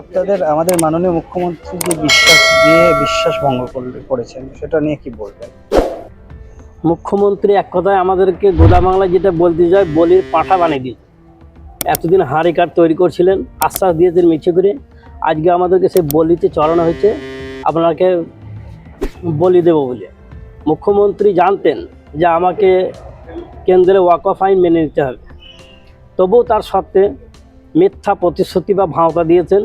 আপনাদের, আমাদের মাননীয় মুখ্যমন্ত্রী যে বিশ্বাস দিয়ে বিশ্বাস ভঙ্গ করেছেন, সেটা নিয়ে কি বলবেন? মুখ্যমন্ত্রী এক কথায় আমাদেরকে গোদা বাংলা যেটা বলতে যায় বলির পাঁঠা বানিয়ে দিল এতদিন হাঁড়ি কাঠ তৈরি করছিলেন, আশ্বাস দিয়েছেন মিছে করে। আজকে আমাদেরকে সেই বলিতে চড়ানো হয়েছে, আপনাকে বলি দেব বলে। মুখ্যমন্ত্রী জানতেন যে আমাকে কেন্দ্রে ওয়াকফ আইন মেনে নিতে হবে। তবুও তার সত্ত্বে মিথ্যা প্রতিশ্রুতি বা ভাওতা দিয়েছেন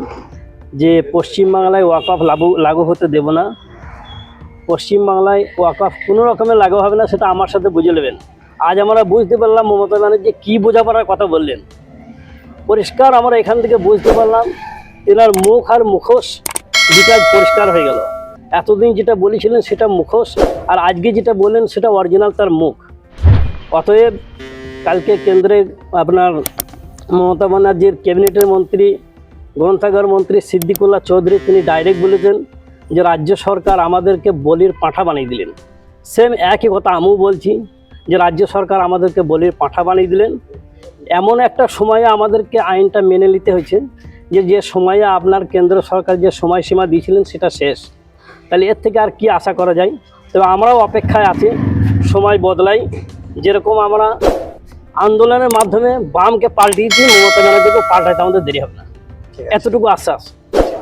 যে পশ্চিমবাংলায় ওয়াকফ লাগু লাগু হতে দেব না। পশ্চিমবাংলায় ওয়াকফ কোনো রকমের লাগু হবে না, সেটা আমার সাথে বুঝে নেবেন। আজ আমরা বুঝতে পারলাম মমতা ব্যানার্জি কী বোঝাপড়ার কথা বললেন। পরিষ্কার আমরা এখান থেকে বুঝতে পারলাম, এনার মুখ আর মুখোশ দুটা পরিষ্কার হয়ে গেল। এতদিন যেটা বলেছিলেন সেটা মুখোশ, আর আজকে যেটা বললেন সেটা অরিজিনাল তার মুখ। অতএব কালকে কেন্দ্রে আপনার মমতা ব্যানার্জির ক্যাবিনেটের মন্ত্রী, গ্রন্থাগার মন্ত্রী সিদ্দিকুল্লাহ চৌধুরী তিনি ডাইরেক্ট বলেছেন যে রাজ্য সরকার আমাদেরকে বলির পাঁঠা বানিয়ে দিলেন। সেম একই কথা আমিও বলছি যে রাজ্য সরকার আমাদেরকে বলির পাঁঠা বানিয়ে দিলেন। এমন একটা সময়ে আমাদেরকে আইনটা মেনে নিতে হয়েছে যে যে সময়ে আপনার কেন্দ্র সরকার যে সময়সীমা দিয়েছিলেন সেটা শেষ। তাহলে এর থেকে আর কি আশা করা যায়? তবে আমরাও অপেক্ষায় আছি, সময় বদলাই। যেরকম আমরা আন্দোলনের মাধ্যমে বামকে পাল্টিয়েছি মমতা ব্যানার্জিকে পাল্টাইতে আমাদের দেরি হবে না। এতটুকু আশ্বাস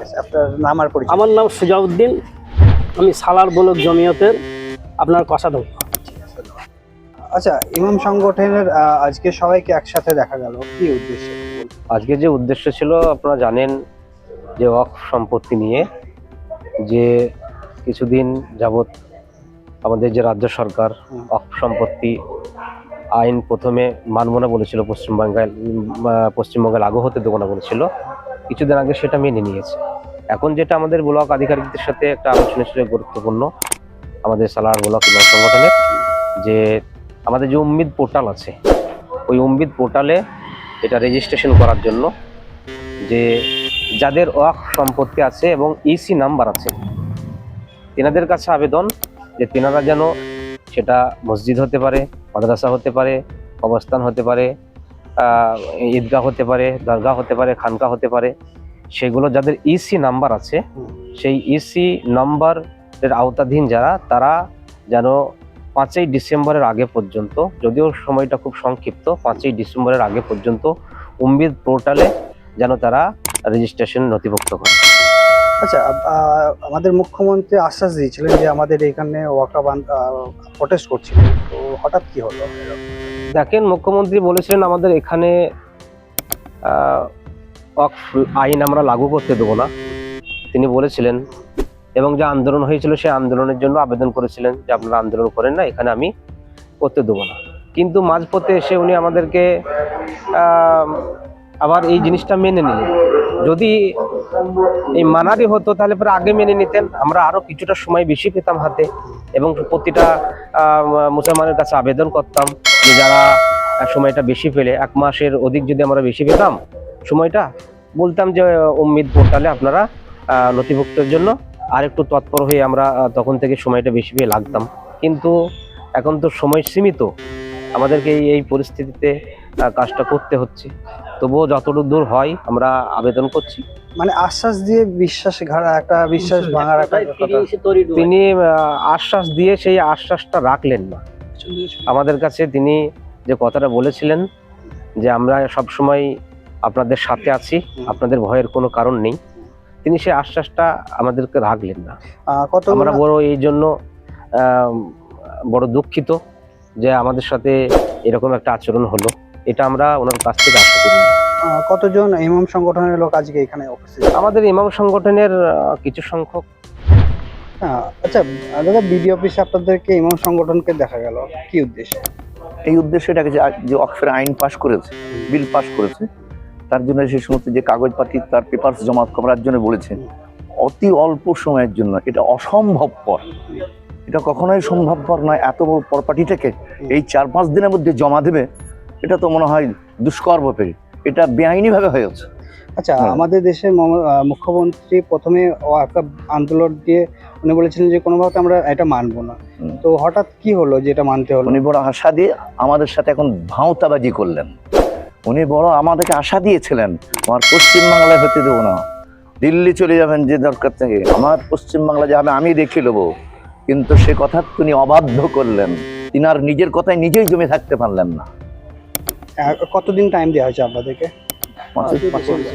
আছে। আপনার নাম আর পরিচয়? আমার নাম সুজাউদ্দিন আমি সালার বলক জমিয়তের আপনার কোষাধ্যক্ষ আচ্ছা ইমাম সংগঠনের আজকে সবাইকে একসাথে দেখা গেল কি উদ্দেশ্য? আজকে যে উদ্দেশ্য ছিল আপনারা জানেন যে ওয়াকফ সম্পত্তি নিয়ে যে কিছুদিন যাবৎ আমাদের যে রাজ্য সরকার। ওয়াকফ সম্পত্তি আইন প্রথমে মানব না বলেছিল আহ, পশ্চিমবঙ্গে লাগু হতে দেবো না বলেছিল। কিছুদিন আগে সেটা মেনে নিয়েছে। এখন যেটা আমাদের ব্লক আধিকারিকদের সাথে একটা আলোচনা ছিল গুরুত্বপূর্ণ আমাদের সালার ব্লক এবং সংগঠনের যে আমাদের যে উম্মিদ পোর্টাল আছে ওই উম্মিদ পোর্টালে এটা রেজিস্ট্রেশন করার জন্য যে যাদের ওয়াক সম্পত্তি আছে এবং ইসি নাম্বার আছে তেনাদের কাছে আবেদন যে তেনারা যেন সেটা মসজিদ হতে পারে মাদ্রাসা হতে পারে অবস্থান হতে পারে ঈদগাহ হতে পারে দরগা হতে পারে খানকা হতে পারে। সেগুলো যাদের ইসি নাম্বার আছে সেই ইসি নাম্বারের আওতাধীন যারা তারা যেন পাঁচই ডিসেম্বরের আগে পর্যন্ত যদিও সময়টা খুব সংক্ষিপ্ত পাঁচই ডিসেম্বরের আগে পর্যন্ত উম্বিদ পোর্টালে যেন তারা রেজিস্ট্রেশন নথিভুক্ত করে। আচ্ছা আমাদের মুখ্যমন্ত্রী আশ্বাস দিয়েছিলেন যে আমাদের এখানে ওয়াকাবান প্রটেস্ট করছিলেন তো হঠাৎ কি হলো? দেখেন, মুখ্যমন্ত্রী বলেছিলেন আমাদের এখানে আইন আমরা লাগু করতে দেবো না। তিনি বলেছিলেন এবং যে আন্দোলন হয়েছিল সেই আন্দোলনের জন্য আবেদন করেছিলেন যে আপনারা আন্দোলন করেন না, এখানে আমি করতে দেবো না। কিন্তু মাঝপথে এসে উনি আমাদেরকে আবার এই জিনিসটা মেনে নিলেন। যদি এই মানারি হতো, তাহলে পরে আগে মেনে নিতেন। আমরা আরও কিছুটা সময় বেশি পেতাম হাতে এবং প্রতিটা মুসলমানের কাছে আবেদন করতাম যে যারা সময়টা বেশি পেলে, এক মাসের অধিক যদি আমরা বেশি পেতাম, সময়টা বলতাম যে উম্মিদ পোর্টালে আপনারা নথিভুক্তের জন্য আর একটু তৎপর হয়ে আমরা তখন থেকে সময়টা বেশি পেয়ে লাগতাম। কিন্তু এখন তো সময় সীমিত। আমাদেরকে এই এই পরিস্থিতিতে কাজটা করতে হচ্ছে। তবুও যতটুকু দূর হয় আমরা আবেদন করছি। মানে আশ্বাস দিয়ে বিশ্বাস ঘাড়া একটা বিশ্বাস ভাঙার একটা তিনি আশ্বাস দিয়ে সেই আশ্বাসটা রাখলেন না। আমাদের কাছে তিনি যে কথাটা বলেছিলেন যে আমরা সব সময় আপনাদের সাথে আছি আপনাদের ভয়ের কোনো কারণ নেই তিনি সেই আশ্বাসটা আমাদেরকে রাখলেন না। কত আমরা বড় এই জন্য বড় দুঃখিত যে আমাদের সাথে এরকম একটা আচরণ হলো। এটা আমরা ওনার কাছ থেকে আশা করি। কতজন ইমাম সংগঠনের লোক আজকে এখানে উপস্থিত? আমাদের ইমাম সংগঠনের কিছু সংখ্যক। হ্যাঁ আচ্ছা দাদা বিডি অফিসে আপনাদেরকে ইমাম সংগঠনকে দেখা গেল। কি উদ্দেশ্যে? এই উদ্দেশ্যে এটাকে যে যে অক্সফোর্ড আইন পাশ করেছে বিল পাশ করেছে তার জন্য সেই সমস্ত যে কাগজপাতি তার পেপারস জমা করার জন্য বলেছে অতি অল্প সময়ের জন্য। এটা অসম্ভবপর। এটা কখনোই সম্ভবপর নয় এত বড় প্রপার্টিটাকে এই চার পাঁচ দিনের মধ্যে জমা দেবে এটা তো মনে হয় দুষ্কর ব্যাপারে এটা বেআইনিভাবে হয়েছে আচ্ছা হ্যাঁ। আমাদের দেশের মুখ্যমন্ত্রী প্রথমে আন্দোলন দিয়ে উনি বলেছিলেন যে কোনোভাবে আমরা এটা মানবো না। তো হঠাৎ কি হলো যে এটা মানতে হলো? উনি বড় আশা দিয়ে আমাদের সাথে এখন ভাঁওতাবাজি করলেন। উনি বড় আমাদেরকে আশা দিয়েছিলেন আমার পশ্চিমবাংলায় হতে দেবো না। দিল্লি চলে যাবেন যে দরকার থেকে। আমার পশ্চিমবাংলা যাবে আমি রেখে নেব কিন্তু সে কথা তিনি অবাধ্য করলেন। তিনার নিজের কথায় নিজেই জমে থাকতে পারলেন না। কতদিন টাইম দেওয়া হয়েছে আপনাদেরকে?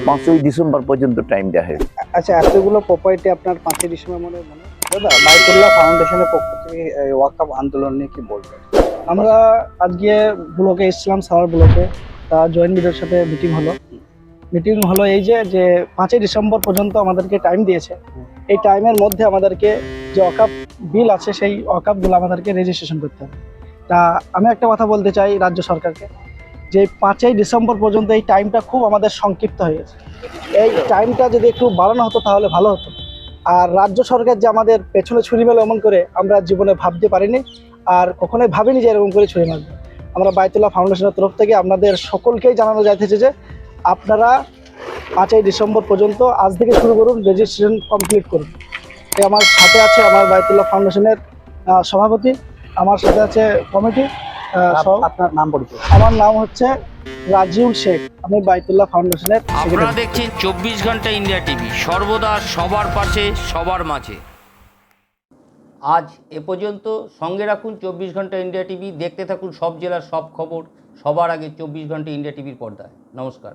পাঁচই ডিসেম্বর। পর্যন্ত টাইম দেওয়া হয়েছে। আচ্ছা এতগুলো প্রপার্টি আপনার পাঁচই ডিসেম্বর মনে মনে দাদা বাইতুল্লাহ ফাউন্ডেশনের পক্ষ থেকে এই ওয়াকাব আন্দোলন নিয়ে কি বলবেন? আমরা আজকে ব্লকে এসেছিলাম সাভার ব্লকে। তা জয়েন্ট বিডের সাথে মিটিং হলো। মিটিং হলো এই যে যে পাঁচই ডিসেম্বর পর্যন্ত আমাদেরকে টাইম দিয়েছে। এই টাইমের মধ্যে আমাদেরকে যে অকাপ বিল আছে সেই অকাপগুলো আমাদেরকে রেজিস্ট্রেশন করতে হবে। তা আমি একটা কথা বলতে চাই রাজ্য সরকারকে। যে পাঁচই ডিসেম্বর পর্যন্ত এই টাইমটা খুব আমাদের সংক্ষিপ্ত হয়ে গেছে। এই টাইমটা যদি একটু বাড়ানো হতো তাহলে ভালো হতো। আর রাজ্য সরকার যে আমাদের পেছনে ছুরি মেলে এমন করে আমরা জীবনে ভাবতে পারিনি আর কখনোই ভাবিনি যে এরকম করে ছুঁড়ে মারবে। আমরা বাইতুল্লাহ ফাউন্ডেশনের তরফ থেকে আপনাদের সকলকেই জানানো যাইতেছে যে আপনারা পাঁচই ডিসেম্বর পর্যন্ত আজ থেকে শুরু করুন রেজিস্ট্রেশন কমপ্লিট করুন। আমার সাথে আছে আমার বাইতুল্লাহ ফাউন্ডেশনের সভাপতি, আমার সাথে আছে কমিটি আপনার নাম পরিচয়। আমার নাম হচ্ছে রাজিউল শেখ। আমি বাইতুল্লাহ ফাউন্ডেশনের আপনারা দেখছেন চব্বিশ ঘণ্টা ইন্ডিয়া টিভি। সর্বদা সবার পাশে সবার মাঝে। আজ এ পর্যন্ত সঙ্গে রাখুন চব্বিশ ঘণ্টা ইন্ডিয়া টিভি। দেখতে থাকুন সব জেলার সব খবর। সবার আগে চব্বিশ ঘণ্টা ইন্ডিয়া টিভির পর্দায়। নমস্কার।